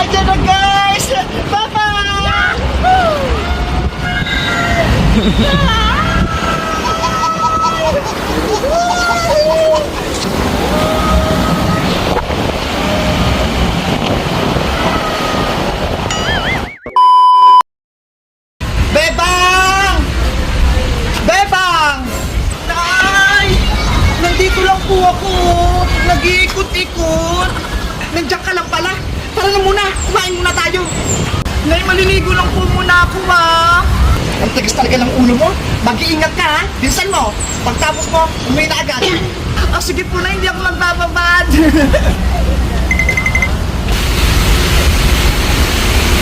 Ayan na guys! Bye-bye! Nandito lang po ako. Nag-iikot-ikot. Nandiyan ka lang pala. Tara na muna. Kumain muna tayo. Nay, maliligo lang po muna ako ha. Ang tagas talaga ng ulo mo. Mag-iingat ka ha. Bilisan mo. Pagtapos mo, umuwi na agad. Ah, sige po na, hindi ako magbababad.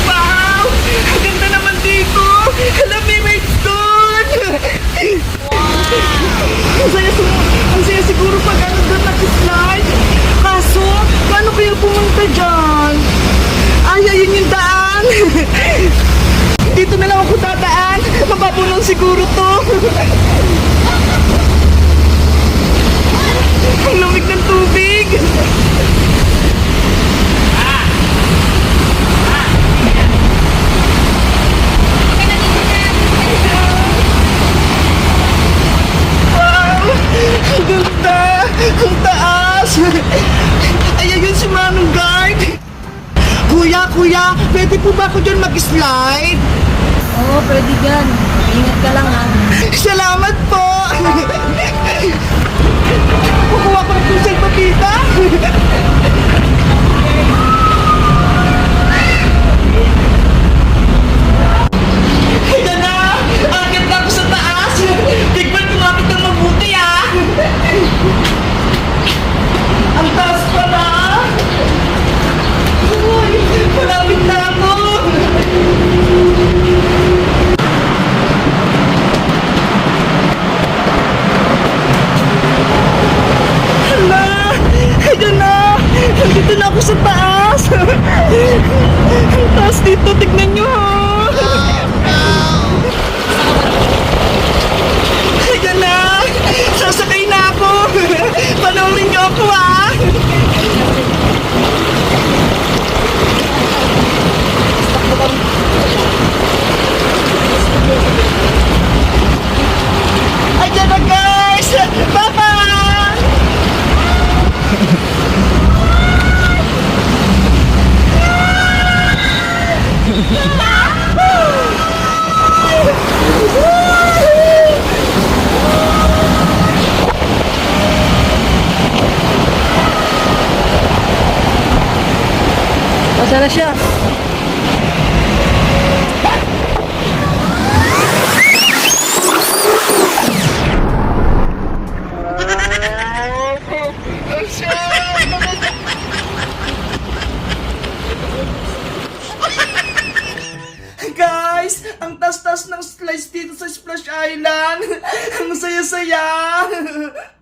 wow! Ang ganda naman dito. Alam mo, may doon. Ang saya, su- ang saya siguro pag ano doon nag-slide. Kaso, paano kayo pumunta dyan? Ay, ayun yung daan. Dito na lang ako dadaan. Mababulong siguro to. Ang lamig ng tubig. Ang ganda! Ang taas! Ay, ayun si Manong Guard! Kuya, kuya, pwede po ba ako dyan mag-slide? Oo, pwede dyan. Ingat ka lang ha. Salamat Nandito na ako sa taas! Ang taas dito, tignan nyo ha! Ayan na! Sasakay na ako! Panoorin nyo ako ha! Ayan na guys! Bye-bye! Na siya. Guys, ang tas-tas ng slides dito sa Splash Island. Ang saya-saya.